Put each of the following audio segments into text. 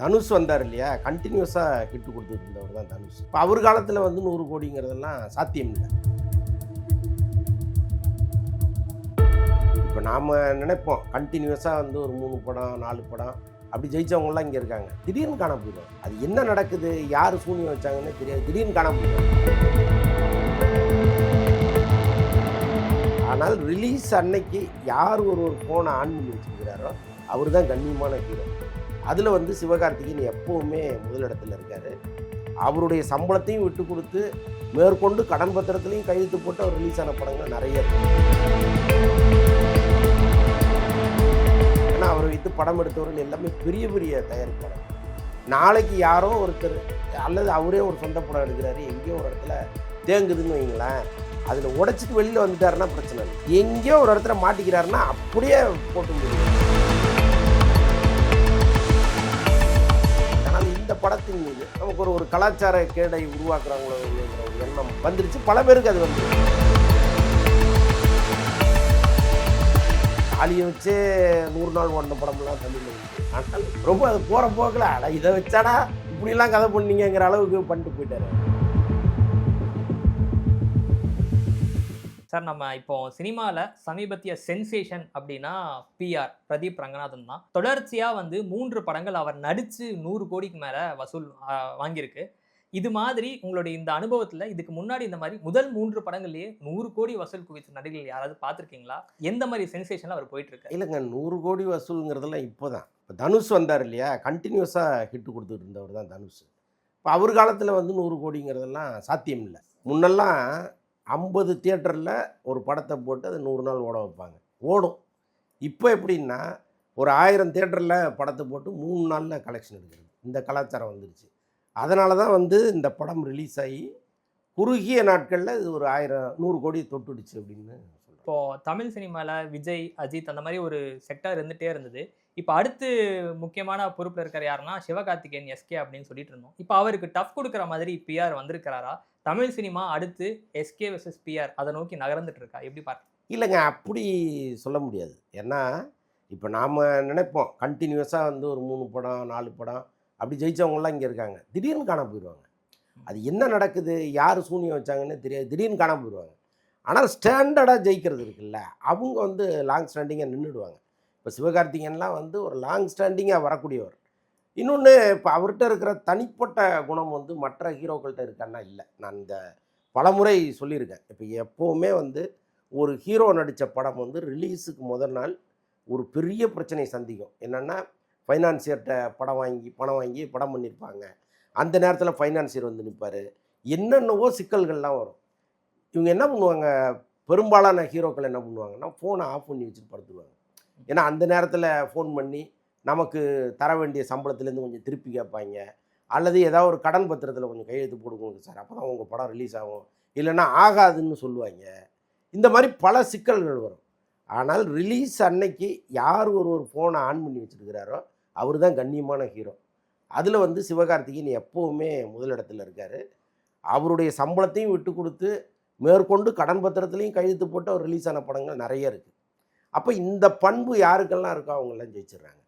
தனுஷ் வந்தார் இல்லையா? கண்டினியூஸாக கிட்டு கொடுத்துட்டு இருந்தவர் தான் தனுஷ். இப்போ அவர் காலத்தில் வந்து நூறு கோடிங்கிறதெல்லாம் சாத்தியம் இல்லை. இப்போ நாம் நினைப்போம் கண்டினியூஸாக வந்து ஒரு மூணு படம் நாலு படம் அப்படி ஜெயிச்சவங்கலாம் இங்கே இருக்காங்க. திடீர்னு காண போயிடும். அது என்ன நடக்குது யார் சூனியம் வச்சாங்கன்னு தெரியாது. திடீர்னு காண போயிடும். ஆனால் ரிலீஸ் அன்னைக்கு யார் ஒரு ஒரு ஃபோனை ஆன் பண்ணி வச்சுருக்கிறாரோ அவர் தான் கண்ணியமான ஹீரோ அதில் வந்து சிவகார்த்திகேயன் எப்போவுமே முதலிடத்தில் இருக்கார். அவருடைய சம்பளத்தையும் விட்டு கொடுத்து மேற்கொண்டு கடன் பத்திரத்துலையும் கையெழுத்து போட்டு அவர் ரிலீஸ் ஆன படங்கள் நிறைய ஏன்னா அவரை வைத்து படம் எடுத்தவர்கள் எல்லாமே பெரிய பெரிய தயாரிப்பாளர். நாளைக்கு யாரோ ஒருத்தர் அல்லது அவரே ஒரு சொந்த படம் எடுக்கிறாரு எங்கேயோ ஒரு இடத்துல தேங்குதுன்னு வைங்களேன் அதில் உடைச்சிட்டு வெளியில் வந்துட்டாருன்னா பிரச்சனை இல்லை. எங்கேயோ ஒரு இடத்துல மாட்டிக்கிறாருன்னா அப்படியே போட்டு முடியும். கலாச்சார கேடை உருவாக்குறாங்களோ ஒரு எண்ணம் வந்துருச்சு. பல பேருக்கு அது வந்து தாலியை வச்சே நூறு நாள் ஓடின படம்லாம் தமிழ் ஆனால் ரொம்ப அது போகிற போக்கில் அட இதை வச்சாடா இப்படிலாம் கதை பண்ணீங்கங்கிற அளவுக்கு பண்ணிட்டு போயிட்டாரு. சார் நம்ம இப்போ சினிமாவில் சமீபத்திய சென்சேஷன் அப்படின்னா பிஆர் பிரதீப் ரங்கநாதன் தான். தொடர்ச்சியாக வந்து மூன்று படங்கள் அவர் நடித்து நூறு கோடிக்கு மேலே வசூல் வாங்கியிருக்கு. இது மாதிரி உங்களுடைய இந்த அனுபவத்தில் இதுக்கு முன்னாடி இந்த மாதிரி முதல் மூன்று படங்கள்லேயே நூறு கோடி வசூல் குவித்த நடிகர்கள் யாராவது பார்த்துருக்கீங்களா? எந்த மாதிரி சென்சேஷனில் அவர் போயிட்டுருக்கு இல்லைங்க நூறு கோடி வசூலுங்கிறதெல்லாம் இப்போ தான் இப்போ தனுஷ் வந்தார் இல்லையா? கண்டினியூஸாக ஹிட் கொடுத்துட்டு இருந்தவர் தான் தனுஷ். இப்போ அவர் காலத்தில் வந்து நூறு கோடிங்கிறதெல்லாம் சாத்தியம் இல்லை. முன்னெல்லாம் ஐம்பது தியேட்டரில் ஒரு படத்தை போட்டு அது நூறு நாள் ஓட வைப்பாங்க. ஓடும். இப்போ எப்படின்னா ஒரு ஆயிரம் தியேட்டரில் படத்தை போட்டு மூணு நாளில் கலெக்ஷன் எடுக்கிறது. இந்த கலாச்சாரம் வந்துருச்சு. அதனால தான் வந்து இந்த படம் ரிலீஸ் ஆகி குறுகிய நாட்களில் இது ஒரு ஆயிரம் நூறு கோடி தொட்டுடுச்சு அப்படின்னு இப்போது இப்போ தமிழ் சினிமாவில் விஜய் அஜித் அந்த மாதிரி ஒரு செக்டர் இருந்துகிட்டே இருந்தது. இப்போ அடுத்து முக்கியமான பொறுப்பில் இருக்கிற யாருன்னா சிவகார்த்திகேயன் எஸ்கே அப்படின்னு சொல்லிட்டு இருந்தோம். இப்போ அவருக்கு டஃப் கொடுக்குற மாதிரி பிஆர் வந்திருக்கிறாரா? தமிழ் சினிமா அடுத்து எஸ்கே வெர்சஸ் பிஆர் அதை நோக்கி நகர்ந்துட்டு இருக்கா? எப்படி பார்க்க இல்லைங்க அப்படி சொல்ல முடியாது. ஏன்னா இப்போ நாம் நினைப்போம் கண்டினியூஸாக வந்து ஒரு மூணு படம் நாலு படம் அப்படி ஜெயிச்சவங்கலாம் இங்கே இருக்காங்க. திடீர்னு காண போயிடுவாங்க அது என்ன நடக்குது யார் சூனியம் வச்சாங்கன்னு தெரியாது திடீர்னு காண போயிடுவாங்க ஆனால் ஸ்டாண்டர்டாக ஜெயிக்கிறது இருக்குல்ல அவங்க வந்து லாங் ஸ்டாண்டிங்காக நின்றுடுவாங்க. இப்போ சிவகார்த்திகேயன்லாம் வந்து ஒரு லாங் ஸ்டாண்டிங்காக வரக்கூடியவர். இன்னொன்று இப்போ அவர்கிட்ட இருக்கிற தனிப்பட்ட குணம் வந்து மற்ற ஹீரோக்கள்கிட்ட இருக்கான்னா இல்லை. நான் இந்த பலமுறை சொல்லியிருக்கேன். இப்போ எப்போவுமே வந்து ஒரு ஹீரோ நடித்த படம் வந்து ரிலீஸுக்கு முதல் நாள் ஒரு பெரிய பிரச்சனை சந்திக்கும். என்னென்னா ஃபைனான்சியர்கிட்ட படம் வாங்கி பணம் வாங்கி படம் பண்ணியிருப்பாங்க. அந்த நேரத்தில் ஃபைனான்சியர் வந்து நிற்பார். என்னென்னவோ சிக்கல்கள்லாம் வரும். இவங்க என்ன பண்ணுவாங்க? பெரும்பாலான ஹீரோக்கள் என்ன பண்ணுவாங்கன்னா ஃபோனை ஆஃப் பண்ணி வச்சுட்டு படுத்துருவாங்க. ஏன்னா அந்த நேரத்தில் ஃபோன் பண்ணி நமக்கு தர வேண்டிய சம்பளத்துலேருந்து கொஞ்சம் திருப்பி கேட்பாங்க. அல்லது ஏதாவது ஒரு கடன் பத்திரத்தில் கொஞ்சம் கையெழுத்து போடுங்க சார். அப்போ தான் உங்கள் படம் ரிலீஸ் ஆகும். இல்லைன்னா ஆகாதுன்னு சொல்லுவாங்க. இந்த மாதிரி பல சிக்கல்கள் வரும். ஆனால் ரிலீஸ் அன்னைக்கு யார் ஒரு ஒரு ஃபோனை ஆன் பண்ணி வச்சுருக்கிறாரோ அவர் தான் கண்ணியமான ஹீரோ அதில் வந்து சிவகார்த்திகேயன் எப்போவுமே முதலிடத்தில் இருக்கார். அவருடைய சம்பளத்தையும் விட்டு கொடுத்து மேற்கொண்டு கடன் பத்திரத்துலையும் கையெழுத்து போட்டு அவர் ரிலீஸ் ஆன படங்கள் நிறைய இருக்குது அப்போ இந்த பண்பு யாருக்கெல்லாம் இருக்கோ அவங்கெல்லாம் ஜெயிச்சிடுறாங்க.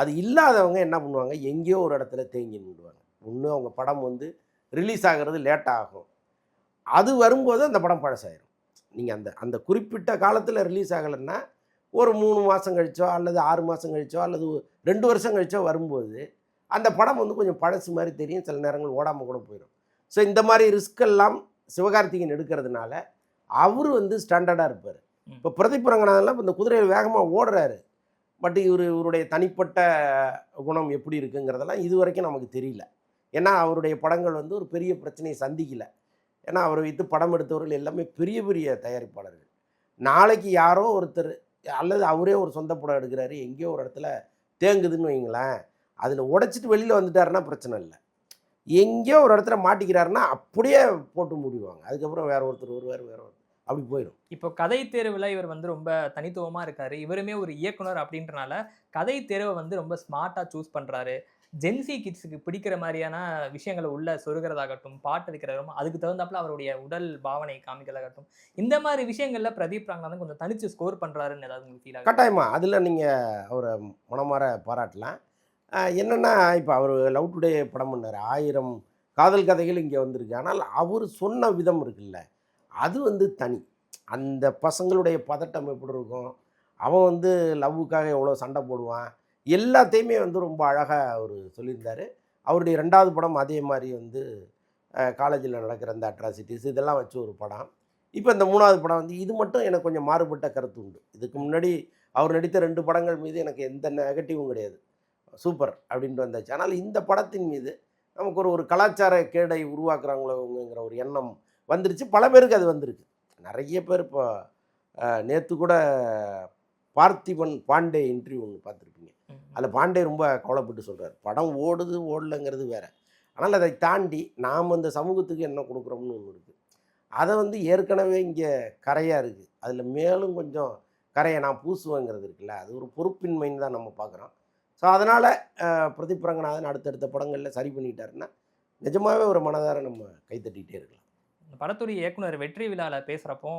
அது இல்லாதவங்க என்ன பண்ணுவாங்க? எங்கேயோ ஒரு இடத்துல தேங்கி நின்றுவாங்க ஒன்று அவங்க படம் வந்து ரிலீஸ் ஆகிறது லேட் ஆகும். அது வரும்போது அந்த படம் பழசாயிரும். நீங்கள் அந்த அந்த குறிப்பிட்ட காலத்தில் ரிலீஸ் ஆகலைன்னா ஒரு மூணு மாதம் கழிச்சோ அல்லது ஆறு மாதம் கழிச்சோ அல்லது ரெண்டு வருஷம் கழிச்சோ வரும்போது அந்த படம் வந்து கொஞ்சம் பழசு மாதிரி தெரியும். சில நேரங்கள் ஓடாமல் கூட போயிடும் ஸோ இந்த மாதிரி ரிஸ்க் எல்லாம் சிவகார்த்திகேயன் எடுக்கிறதுனால அவர் வந்து ஸ்டாண்டர்டாக இருப்பார். இப்போ பிரதீப் இந்த குதிரையில் வேகமாக ஓடுறாரு. பட் இவர் இவருடைய தனிப்பட்ட குணம் எப்படி இருக்குங்கிறதெல்லாம் இது வரைக்கும் நமக்கு தெரியல. ஏன்னா அவருடைய படங்கள் வந்து ஒரு பெரிய பிரச்சனையை சந்திக்கல. ஏன்னா அவரை வைத்து படம் எடுத்தவர்கள் எல்லாமே பெரிய பெரிய தயாரிப்பாளர்கள். நாளைக்கு யாரோ ஒருத்தர் அல்லது அவரே ஒரு சொந்த படம் எடுக்கிறாரு எங்கேயோ ஒரு இடத்துல தேங்குதுன்னு வைங்களேன் அதில் உடைச்சிட்டு வெளியில் வந்துட்டாருன்னா பிரச்சனை இல்லை. எங்கேயோ ஒரு இடத்துல மாட்டிக்கிறாருன்னா அப்படியே போட்டு முடிவாங்க அதுக்கப்புறம் வேற ஒருத்தர் வருவார் வேற ஒருத்தர் அப்படி போயிடும் இப்போ கதை தேர்வில் இவர் வந்து ரொம்ப தனித்துவமாக இருக்காரு. இவருமே ஒரு இயக்குனர் அப்படின்றனால கதை தேர்வை வந்து ரொம்ப ஸ்மார்ட்டாக சூஸ் பண்ணுறாரு ஜென்சி கிட்ஸுக்கு பிடிக்கிற மாதிரியான விஷயங்களை உள்ள சொருகிறதாகட்டும் பாட்டு வைக்கிறதாகட்டும் அதுக்கு தகுந்தாப்புல அவருடைய உடல் பாவனை காமிக்கிறதாகட்டும் இந்த மாதிரி விஷயங்கள்ல பிரதீப் ரங்கநாதன் கொஞ்சம் தனிச்சு ஸ்கோர் பண்றாருன்னு ஏதாவது உங்களுக்கு ஃபீல் கட்டாயமா. அதில் நீங்கள் அவரை மனமாற பாராட்டலாம். என்னன்னா இப்போ அவர் லவ் டுடே படம் பண்ணார். ஆயிரம் காதல் கதைகள் இங்கே வந்திருக்கு. ஆனால் அவர் சொன்ன விதம் இருக்குல்ல. அது வந்து தனி. அந்த பசங்களுடைய பதட்டம் எப்படி இருக்கும்? அவன் வந்து லவ்வுக்காக எவ்வளோ சண்டை போடுவான்? எல்லாத்தையுமே வந்து ரொம்ப அழகாக அவர் சொல்லியிருந்தார். அவருடைய ரெண்டாவது படம் அதே மாதிரி வந்து காலேஜில் நடக்கிற அந்த அட்ராசிட்டிஸ் இதெல்லாம் வச்சு ஒரு படம். இப்போ இந்த மூணாவது படம் வந்து இது மட்டும் எனக்கு கொஞ்சம் மாறுபட்ட கருத்து உண்டு. இதுக்கு முன்னாடி அவர் நடித்த ரெண்டு படங்கள் மீது எனக்கு எந்த நெகட்டிவும் கிடையாது. சூப்பர் அப்படின்ட்டு வந்தாச்சு. ஆனால் இந்த படத்தின் மீது நமக்கு ஒரு ஒரு கலாச்சார கேடை உருவாக்குறாங்களோங்கிற ஒரு எண்ணம் வந்துருச்சு. பல பேருக்கு அது வந்திருக்கு. நிறைய பேர் இப்போ நேற்று கூட பார்த்திபன் பாண்டே இன்டர்வியூ ஒன்று பார்த்துருப்பீங்க. அதில் பாண்டே ரொம்ப கவலைப்பட்டு சொல்கிறார் படம் ஓடுது ஓடலைங்கிறது வேற. ஆனால் அதை தாண்டி நாம் இந்த சமூகத்துக்கு என்ன கொடுக்குறோம்னு ஒன்று இருக்குது அதை வந்து ஏற்கனவே இங்கே கரையாக இருக்குது அதில் மேலும் கொஞ்சம் கரையை நான் பூசுவேங்கிறது இருக்குல்ல. அது ஒரு பொறுப்பின்மைன்னு தான் நம்ம பார்க்குறோம். ஸோ அதனால் பிரதீப் ரங்கநாதன் அடுத்தடுத்த படங்களில் சரி பண்ணிட்டாருன்னா நிஜமாகவே ஒரு மனதார நம்ம கைத்தட்டிகிட்டே இருக்கலாம். படத்துடைய இயக்குனர் வெற்றி விழாவில் பேசுகிறப்போ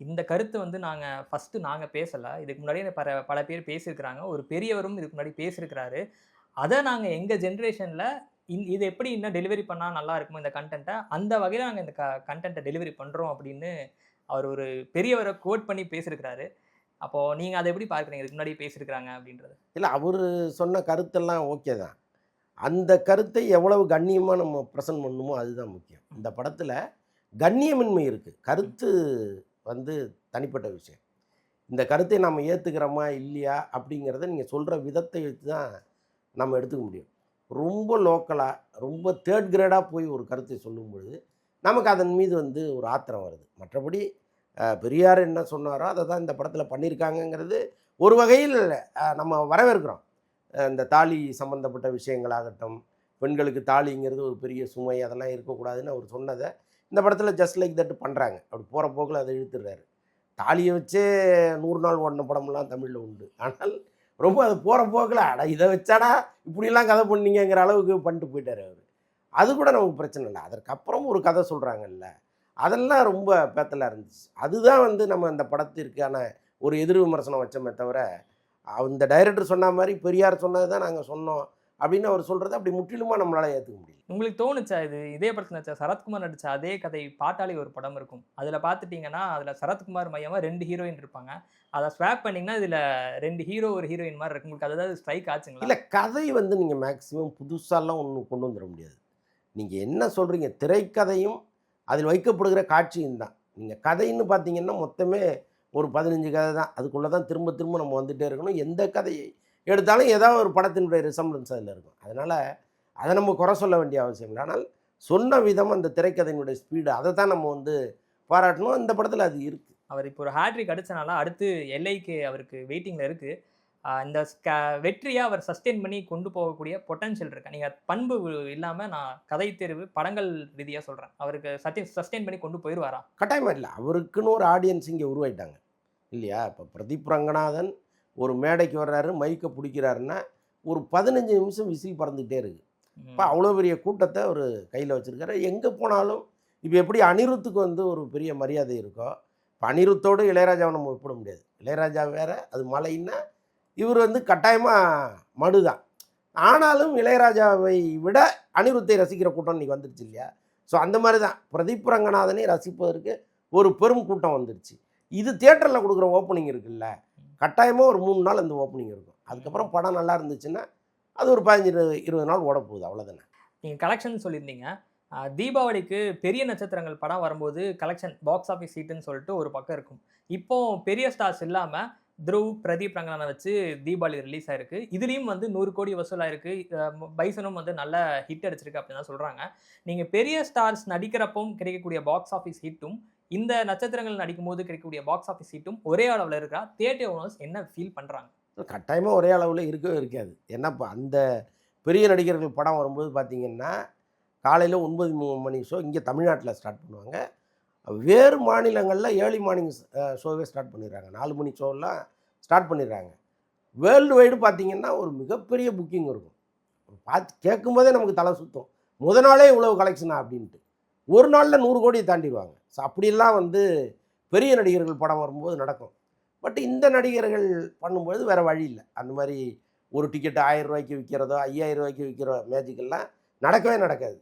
இந்த கருத்து வந்து நாங்கள் ஃபஸ்ட்டு நாங்கள் பேசலை. இதுக்கு முன்னாடியே பல பல பேர் பேசியிருக்கிறாங்க. ஒரு பெரியவரும் இதுக்கு முன்னாடி பேசியிருக்கிறாரு. அதை நாங்கள் எங்கள் ஜென்ரேஷனில் இந் இது எப்படி இன்னும் டெலிவரி பண்ணால் நல்லா இருக்குமோ இந்த கண்டென்ட்டை அந்த வகையில் நாங்கள் இந்த க கண்டென்ட்டை டெலிவரி பண்ணுறோம் அப்படின்னு அவர் ஒரு பெரியவரை கோட் பண்ணி பேசியிருக்கிறாரு. அப்போது நீங்கள் அதை எப்படி பார்க்குறீங்க? இதுக்கு முன்னாடி பேசியிருக்கிறாங்க அப்படின்றது. இல்லை அவர் சொன்ன கருத்தெல்லாம் ஓகே தான். அந்த கருத்தை எவ்வளவு கண்ணியமாக நம்ம ப்ரெசன்ட் பண்ணணுமோ அதுதான் முக்கியம். இந்த படத்தில் கண்ணியமின்மை இருக்குது கருத்து வந்து தனிப்பட்ட விஷயம். இந்த கருத்தை நம்ம ஏற்றுக்கிறோமா இல்லையா? அப்படிங்கிறத நீங்கள் சொல்கிற விதத்தை வச்சு தான் நம்ம எடுத்துக்க முடியும். ரொம்ப லோக்கலாக ரொம்ப தேர்ட் கிரேடாக போய் ஒரு கருத்தை சொல்லும் பொழுது நமக்கு அதன் மீது வந்து ஒரு ஆத்திரம் வருது. மற்றபடி பெரியார் என்ன சொன்னாரோ அதை தான் இந்த படத்தில் பண்ணியிருக்காங்கங்கிறது ஒரு வகையில் நம்ம வரவேற்கிறோம். இந்த தாலி சம்மந்தப்பட்ட விஷயங்களாகட்டும் பெண்களுக்கு தாலிங்கிறது ஒரு பெரிய சுமை அதெல்லாம் இருக்கக்கூடாதுன்னு அவர் சொன்னதை இந்த படத்தில் ஜஸ்ட் லைக் தட் பண்ணுறாங்க அப்படி போகிற போக்கில் அதை இழுத்துடுறாரு. தாலியை வச்சே நூறு நாள் ஓடின படமெல்லாம் தமிழில் உண்டு. ஆனால் ரொம்ப அது போகிற போக்கில் அட இதை வச்சாடா இப்படிலாம் கதை பண்ணீங்கங்கிற அளவுக்கு பண்ணிட்டு போயிட்டார் அவர். அது கூட நமக்கு பிரச்சனை இல்லை. அதற்கப்புறம் ஒரு கதை சொல்கிறாங்கல்ல அதெல்லாம் ரொம்ப பேத்தலாக இருந்துச்சு. அதுதான் வந்து நம்ம அந்த படத்திற்கான ஒரு எதிர் விமர்சனம் வச்சோமே தவிர அந்த டைரக்டர் சொன்ன மாதிரி பெரியார் சொன்னது தான் நாங்கள் சொன்னோம். அப்படின்னு அவர் சொல்கிறத அப்படி முற்றிலுமாக நம்மளால் ஏற்றுக்க முடியல. உங்களுக்கு தோணுச்சா இது? இதே படத்தில் நடிச்ச சரத்குமார் நடிச்ச அதே கதை பாட்டாளி ஒரு படம் இருக்கும். அதில் பார்த்துட்டிங்கன்னா அதில் சரத்குமார் மையமாக ரெண்டு ஹீரோயின் இருப்பாங்க. அதை ஸ்வாப் பண்ணிங்கன்னா இதில் ரெண்டு ஹீரோ ஒரு ஹீரோயின் மாதிரி இருக்கு உங்களுக்கு அதாவது ஸ்ட்ரைக் ஆச்சுங்களா? இல்லை கதை வந்து நீங்கள் மேக்ஸிமம் புதுசாலாம் ஒன்றும் கொண்டு வந்துட முடியாது. நீங்கள் என்ன சொல்கிறீங்க திரைக்கதையும் அதில் வைக்கப்படுகிற காட்சியும் தான். நீங்கள் கதைன்னு பார்த்தீங்கன்னா மொத்தமே ஒரு பதினஞ்சு கதை தான். அதுக்குள்ளே தான் திரும்ப திரும்ப நம்ம வந்துகிட்டே இருக்கணும். எந்த கதையை எடுத்தாலும் ஏதாவது ஒரு படத்தினுடைய ரிசம்பிளன்ஸ் அதில் இருக்கும். அதனால் அதை நம்ம குறை சொல்ல வேண்டிய அவசியம் இல்லை. ஆனால் சொன்ன விதம் அந்த திரைக்கதையினுடைய ஸ்பீடு அதை தான் நம்ம வந்து பாராட்டணும். இந்த படத்தில் அது இருக்குது அவர் இப்போ ஒரு ஹேட்ரிக் அடிச்சனால அடுத்து எல்ஐக்கு அவருக்கு வெயிட்டிங்கில் இருக்குது இந்த ஸ்க- வெற்றியை அவர் சஸ்டெயின் பண்ணி கொண்டு போகக்கூடிய பொட்டன்ஷியல் இருக்கு? நீங்கள் பண்பு இல்லாமல் நான் கதை தேர்வு படங்கள் ரீதியாக சொல்கிறேன் அவருக்கு சஸ்டெயின் சஸ்டெயின் பண்ணி கொண்டு போயிடுவாரா கட்டாயமாக இல்லை. அவருக்குன்னு ஒரு ஆடியன்ஸ் இங்கே உருவாயிட்டாங்க. இல்லையா? இப்போ பிரதீப் ரங்கநாதன் ஒரு மேடைக்கு வர்றாரு மைக்கை பிடிக்கிறாருன்னா ஒரு பதினஞ்சு நிமிஷம் விசில் பறந்துக்கிட்டே இருக்குது. இப்போ அவ்வளோ பெரிய கூட்டத்தை ஒரு கையில் வச்சுருக்காரு. எங்கே போனாலும் இப்போ எப்படி அனிருத்துக்கு வந்து ஒரு பெரிய மரியாதை இருக்கோ இப்போ அனிருத்தோடு இளையராஜாவை நம்ம ஒப்பிட முடியாது. இளையராஜா வேற அது மலைன்னா இவர் வந்து கட்டாயமாக மடு தான். ஆனாலும் இளையராஜாவை விட அனிருத்தை ரசிக்கிற கூட்டம் இன்னைக்கு வந்துருச்சு இல்லையா? ஸோ அந்த மாதிரி தான். பிரதீப் ரங்கநாதனை ரசிப்பதற்கு ஒரு பெரும் கூட்டம் வந்துருச்சு. இது தியேட்டரில் கொடுக்குற ஓப்பனிங் இருக்குல்ல கட்டாயமாக ஒரு மூணு நாள் அந்த ஓப்பனிங் இருக்கும். அதுக்கப்புறம் படம் நல்லா இருந்துச்சுன்னா அது ஒரு பதினஞ்சு இருபது நாள் ஓட போகுது அவ்வளோதானே நீங்கள் கலெக்ஷன் சொல்லியிருந்தீங்க. தீபாவளிக்கு பெரிய நட்சத்திரங்கள் படம் வரும்போது கலெக்ஷன் பாக்ஸ் ஆஃபீஸ் சீட்டுன்னு சொல்லிட்டு ஒரு பக்கம் இருக்கும். இப்போ பெரிய ஸ்டார்ஸ் இல்லாமல் த்ருவ் பிரதீப் ரங்கனை வச்சு தீபாவளி ரிலீஸ் ஆயிருக்கு. இதுலேயும் வந்து நூறு கோடி வசூலாயிருக்கு பைசனும் வந்து நல்ல ஹிட் அடிச்சிருக்கு அப்படின்னு தான் சொல்கிறாங்க நீங்கள் பெரிய ஸ்டார்ஸ் நடிக்கிறப்பவும் கிடைக்கக்கூடிய பாக்ஸ் ஆஃபீஸ் ஹிட்டும் இந்த நட்சத்திரங்கள் நடிக்கும் போது கிடைக்கக்கூடிய பாக்ஸ் ஆஃபீஸ் சீட்டும் ஒரே அளவில் இருக்கா தியேட்டர் ஓனர்ஸ் என்ன ஃபீல் பண்ணுறாங்க கட்டாயமாக ஒரே அளவில் இருக்கவே இருக்காது. என்னப்பா அந்த பெரிய நடிகர்கள் படம் வரும்போது பார்த்தீங்கன்னா காலையில் ஒன்பது மூணு மணி ஷோ இங்கே தமிழ்நாட்டில் ஸ்டார்ட் பண்ணுவாங்க. வேறு மாநிலங்களில் ஏர்லி மார்னிங் ஷோவே ஸ்டார்ட் பண்ணிடுறாங்க. நாலு மணி ஷோலாம் ஸ்டார்ட் பண்ணிடுறாங்க. வேர்ல்டு வைடு பார்த்தீங்கன்னா ஒரு மிகப்பெரிய புக்கிங் இருக்கும். பார்த்து கேட்கும்போதே நமக்கு தலை சுத்தம். முத நாளே இவ்வளோ கலெக்ஷனா அப்படின்ட்டு. ஒரு நாளில் நூறு கோடியை தாண்டிடுவாங்க. ஸோ அப்படிலாம் வந்து பெரிய நடிகர்கள் படம் வரும்போது நடக்கும். பட் இந்த நடிகர்கள் பண்ணும்போது வேறு வழி இல்லை. அந்த மாதிரி ஒரு டிக்கெட் ஆயிரம் ரூபாய்க்கு விற்கிறதோ ஐயாயிரம் ரூபாய்க்கு விற்கிற மேஜிக்கெல்லாம் நடக்கவே நடக்காது.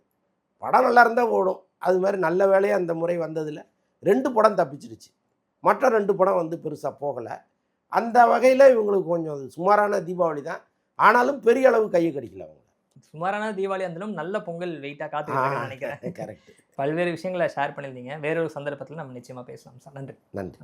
படம் நல்லா இருந்தால் ஓடும். அது மாதிரி நல்ல வேலையாக அந்த முறை வந்ததில் ரெண்டு படம் தப்பிச்சிருச்சு. மற்ற ரெண்டு படம் வந்து பெருசாக போகலை. அந்த வகையில் இவங்களுக்கு கொஞ்சம் சுமாரான தீபாவளி தான். ஆனாலும் பெரிய அளவு கையை கடிக்கல அவங்க. சுமாரான தீபாவளி இருந்தாலும் நல்ல பொங்கல் வெயிட்டாக காத்துக்கிட்டு நினைக்கிறேன். கரெக்ட் பல்வேறு விஷயங்களை ஷேர் பண்ணியிருந்தீங்க. வேறொரு சந்தர்ப்பத்தில் நம்ம நிச்சயமா பேசலாம் சார் நன்றி. நன்றி.